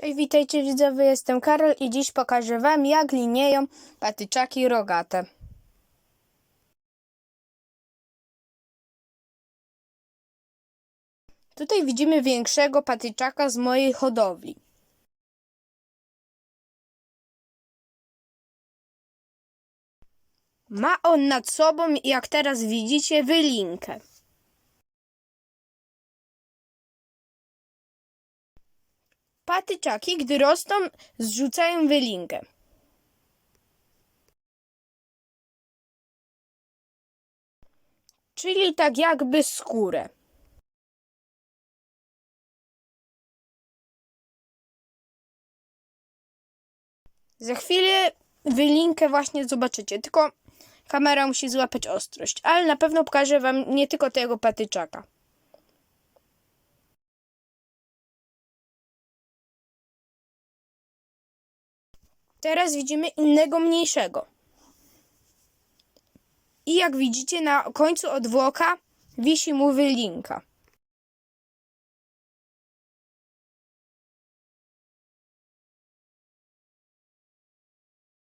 Cześć, witajcie widzowie, jestem Karol i dziś pokażę wam jak linieją patyczaki rogate. Tutaj widzimy większego patyczaka z mojej hodowli. Ma on nad sobą, jak teraz widzicie, wylinkę. Patyczaki, gdy rosną, zrzucają wylinkę. Czyli tak jakby skórę. Za chwilę wylinkę właśnie zobaczycie, tylko kamera musi złapać ostrość, ale na pewno pokażę wam nie tylko tego patyczaka. Teraz widzimy innego mniejszego. I jak widzicie na końcu odwłoka wisi mu wylinka.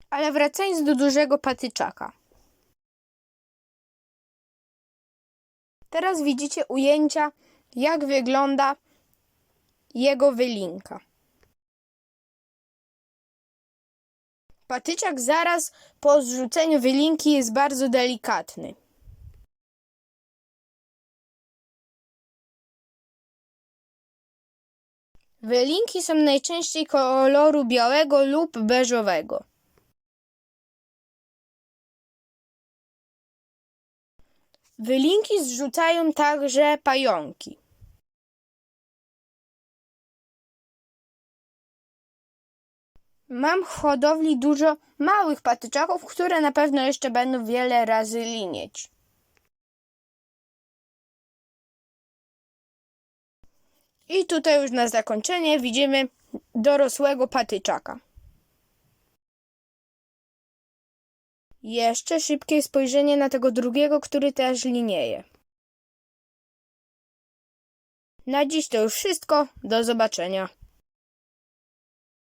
Ale wracając do dużego patyczaka. Teraz widzicie ujęcia, jak wygląda jego wylinka. Patyczak zaraz po zrzuceniu wylinki jest bardzo delikatny. Wylinki są najczęściej koloru białego lub beżowego. Wylinki zrzucają także pająki. Mam w hodowli dużo małych patyczaków, które na pewno jeszcze będą wiele razy linieć. I tutaj już na zakończenie widzimy dorosłego patyczaka. Jeszcze szybkie spojrzenie na tego drugiego, który też linieje. Na dziś to już wszystko. Do zobaczenia.